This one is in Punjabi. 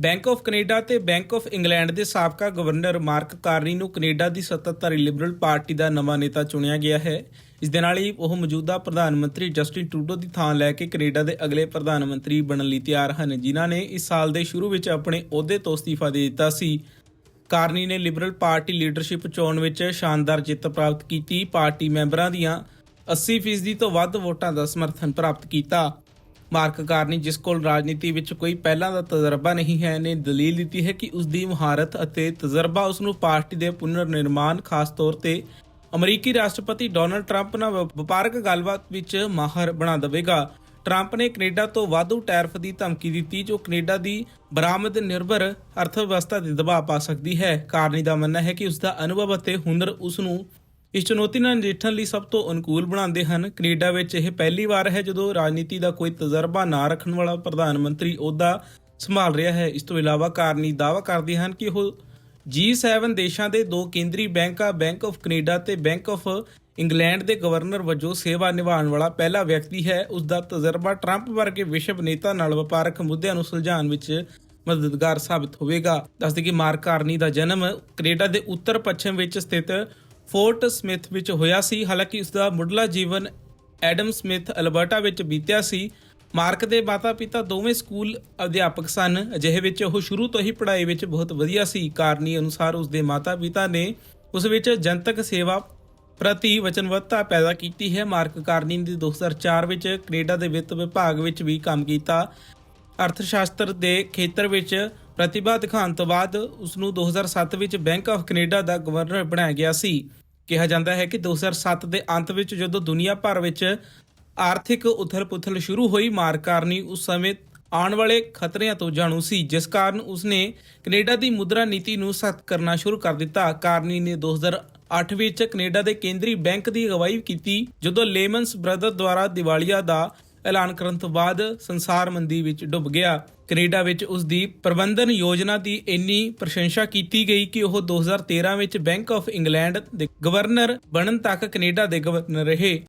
ਬੈਂਕ ਆਫ ਕੈਨੇਡਾ ਤੇ ਬੈਂਕ ਆਫ ਇੰਗਲੈਂਡ ਦੇ ਸਾਬਕਾ ਗਵਰਨਰ ਮਾਰਕ ਕਾਰਨੀ ਨੂੰ ਕੈਨੇਡਾ ਦੀ ਸੱਤਾਧਾਰੀ ਲਿਬਰਲ ਪਾਰਟੀ ਦਾ ਨਵਾਂ ਨੇਤਾ ਚੁਣਿਆ ਗਿਆ ਹੈ। ਇਸ ਦੇ ਨਾਲ ਹੀ ਉਹ ਮੌਜੂਦਾ ਪ੍ਰਧਾਨ ਮੰਤਰੀ ਜਸਟਿਨ ਟਰੂਡੋ ਦੀ ਥਾਂ ਲੈ ਕੇ ਕੈਨੇਡਾ ਦੇ ਅਗਲੇ ਪ੍ਰਧਾਨ ਮੰਤਰੀ ਬਣਨ ਲਈ ਤਿਆਰ ਹਨ, ਜਿਨ੍ਹਾਂ ਨੇ ਇਸ ਸਾਲ ਦੇ ਸ਼ੁਰੂ ਵਿੱਚ ਆਪਣੇ ਅਹੁਦੇ ਤੋਂ ਅਸਤੀਫਾ ਦੇ ਦਿੱਤਾ ਸੀ। ਕਾਰਨੀ ਨੇ ਲਿਬਰਲ ਪਾਰਟੀ ਲੀਡਰਸ਼ਿਪ ਚੋਣ ਵਿੱਚ ਸ਼ਾਨਦਾਰ ਜਿੱਤ ਪ੍ਰਾਪਤ ਕੀਤੀ, ਪਾਰਟੀ ਮੈਂਬਰਾਂ ਦੀਆਂ 80% ਤੋਂ ਵੱਧ ਵੋਟਾਂ ਦਾ ਸਮਰਥਨ ਪ੍ਰਾਪਤ ਕੀਤਾ। ਮਾਰਕ ਕਾਰਨੀ, ਜਿਸ ਕੋਲ ਰਾਜਨੀਤੀ ਵਿੱਚ ਕੋਈ ਪਹਿਲਾਂ ਦਾ ਤਜਰਬਾ ਨਹੀਂ ਹੈ, ਨੇ ਦਲੀਲ ਦਿੱਤੀ ਹੈ ਕਿ ਉਸ ਦੀ ਮਹਾਰਤ ਅਤੇ ਤਜਰਬਾ ਉਸ ਨੂੰ ਪਾਰਟੀ ਦੇ ਪੁਨਰ ਨਿਰਮਾਣ ਖਾਸ ਤੌਰ ਤੇ ਅਮਰੀਕੀ ਰਾਸ਼ਟਰਪਤੀ ਡੋਨਲਡ ਟਰੰਪ ਨਾਲ ਵਪਾਰਕ ਗੱਲਬਾਤ ਵਿੱਚ ਮਾਹਰ ਬਣਾ ਦੇਵੇਗਾ। ਟਰੰਪ ਨੇ ਕੈਨੇਡਾ ਤੋਂ ਵਾਧੂ ਟੈਰਫ ਦੀ ਧਮਕੀ ਦਿੱਤੀ, ਜੋ ਕੈਨੇਡਾ ਦੀ ਬਰਾਮਦ ਨਿਰਭਰ ਅਰਥ ਵਿਵਸਥਾ ਤੇ ਦਬਾਅ ਪਾ ਸਕਦੀ ਹੈ। ਕਾਰਨੀ ਦਾ ਮੰਨਣਾ ਹੈ ਕਿ ਉਸ ਦਾ ਅਨੁਭਵ ਅਤੇ ਹੁਨਰ ਉਸ ਨੂੰ ਇਸ ਚੁਣੌਤੀ ਨਾਲ ਨਜਿੱਠਣ ਲਈ ਸਭ ਤੋਂ ਅਨੁਕੂਲ ਬਣਾਉਂਦੇ ਹਨ। ਕੈਨੇਡਾ ਵਿੱਚ ਇਹ ਪਹਿਲੀ ਵਾਰ ਹੈ ਜਦੋਂ ਰਾਜਨੀਤੀ ਦਾ ਕੋਈ ਤਜਰਬਾ ਨਾ ਰੱਖਣ ਵਾਲਾ ਪ੍ਰਧਾਨ ਮੰਤਰੀ ਅਹੁਦਾ ਸੰਭਾਲ ਰਿਹਾ ਹੈ। ਇਸ ਤੋਂ ਇਲਾਵਾ ਕਾਰਨੀ ਦਾਅਵਾ ਕਰਦੇ ਹਨ ਕਿ ਉਹ G7 ਦੇਸ਼ਾਂ ਦੇ ਦੋ ਕੇਂਦਰੀ ਬੈਂਕਾਂ ਬੈਂਕ ਆਫ ਕੈਨੇਡਾ ਤੇ ਬੈਂਕ ਆਫ ਇੰਗਲੈਂਡ ਦੇ ਗਵਰਨਰ ਵਜੋਂ ਸੇਵਾ ਨਿਭਾਉਣ ਵਾਲਾ ਪਹਿਲਾ ਵਿਅਕਤੀ ਹੈ। ਉਸ ਦਾ ਤਜਰਬਾ ਟਰੰਪ ਵਰਗੇ ਵਿਸ਼ਵ ਨੇਤਾ ਨਾਲ ਵਪਾਰਕ ਮੁੱਦਿਆਂ ਨੂੰ ਸੁਲਝਾਉਣ ਵਿੱਚ ਮਦਦਗਾਰ ਸਾਬਤ ਹੋਵੇਗਾ। ਦੱਸਦੇ ਕਿ ਮਾਰਕ ਕਾਰਨੀ ਦਾ ਜਨਮ ਕੈਨੇਡਾ ਦੇ ਉੱਤਰ ਪੱਛਮ ਵਿੱਚ ਸਥਿਤ ਫੋਰਟ ਸਮਿਥ ਵਿੱਚ ਹੋਇਆ ਸੀ। ਹਾਲਾਂਕਿ ਉਸ ਦਾ ਮੁੱਢਲਾ ਜੀਵਨ ਐਡਮ ਸਮਿਥ, ਅਲਬਰਟਾ ਵਿੱਚ ਬੀਤਿਆ ਸੀ। ਮਾਰਕ ਦੇ ਮਾਤਾ-ਪਿਤਾ ਦੋਵੇਂ ਸਕੂਲ ਅਧਿਆਪਕ ਸਨ। ਅਜਿਹੇ ਵਿੱਚ ਉਹ ਸ਼ੁਰੂ ਤੋਂ ਹੀ ਪੜ੍ਹਾਈ ਵਿੱਚ ਬਹੁਤ ਵਧੀਆ ਸੀ। ਕਾਰਨੀ ਅਨੁਸਾਰ ਉਸ ਦੇ ਮਾਤਾ-ਪਿਤਾ ਨੇ ਉਸ ਵਿੱਚ ਜਨਤਕ ਸੇਵਾ ਪ੍ਰਤੀ ਵਚਨਬੱਧਤਾ ਪੈਦਾ ਕੀਤੀ ਹੈ। ਮਾਰਕ ਕਾਰਨੀ ਨੇ 2004 ਵਿੱਚ ਕੈਨੇਡਾ ਦੇ ਵਿੱਤ ਵਿਭਾਗ ਵਿੱਚ ਵੀ ਕੰਮ ਕੀਤਾ। ਅਰਥ ਸ਼ਾਸਤਰ ਦੇ ਖੇਤਰ ਵਿੱਚ ਪ੍ਰਤਿਭਾ ਦਿਖਾਉਣ ਤੋਂ ਬਾਅਦ ਉਸ ਨੂੰ 2007 ਵਿੱਚ ਬੈਂਕ ਆਫ ਕੈਨੇਡਾ ਦਾ ਗਵਰਨਰ ਬਣਾਇਆ ਗਿਆ ਸੀ। ਕਿਹਾ ਜਾਂਦਾ ਹੈ ਕਿ 2007 ਦੇ ਅੰਤ ਵਿੱਚ ਜਦੋਂ ਦੁਨੀਆ ਭਰ ਵਿੱਚ ਆਰਥਿਕ ਉਥਲ-ਪੁਥਲ ਸ਼ੁਰੂ ਹੋਈ ਮਾਰਕ ਉਸ ਸਮੇਂ ਆਉਣ ਵਾਲੇ ਖਤਰਿਆਂ ਤੋਂ ਜਾਣੂ ਸੀ, ਜਿਸ ਕਾਰਨ ਉਸਨੇ ਕੈਨੇਡਾ ਦੀ ਮੁਦਰਾ ਨੀਤੀ ਨੂੰ ਸਖਤ ਕਰਨਾ ਸ਼ੁਰੂ ਕਰ ਦਿੱਤਾ। ਕਾਰਨੀ ਨੇ 2008 ਵਿੱਚ ਕੈਨੇਡਾ ਦੇ ਕੇਂਦਰੀ ਬੈਂਕ ਦੀ ਅਗਵਾਈ ਕੀਤੀ, ਜਦੋਂ ਲੇਮਨਸ ਬ੍ਰਦਰ ਦੁਆਰਾ ਦਿਵਾਲੀਆ ਦਾ ਐਲਾਨ ਕਰਨ ਤੋਂ ਬਾਅਦ ਸੰਸਾਰ ਮੰਦੀ ਵਿੱਚ ਡੁੱਬ ਗਿਆ। ਕੈਨੇਡਾ ਵਿੱਚ ਉਸ ਦੀ ਪ੍ਰਬੰਧਨ ਯੋਜਨਾ ਦੀ ਇੰਨੀ ਪ੍ਰਸ਼ੰਸਾ ਕੀਤੀ ਗਈ ਕਿ ਉਹ 2013 ਵਿੱਚ ਬੈਂਕ ਆਫ ਇੰਗਲੈਂਡ ਦੇ ਗਵਰਨਰ ਬਣਨ ਤੱਕ ਕੈਨੇਡਾ ਦੇ ਗਵਰਨਰ ਰਹੇ।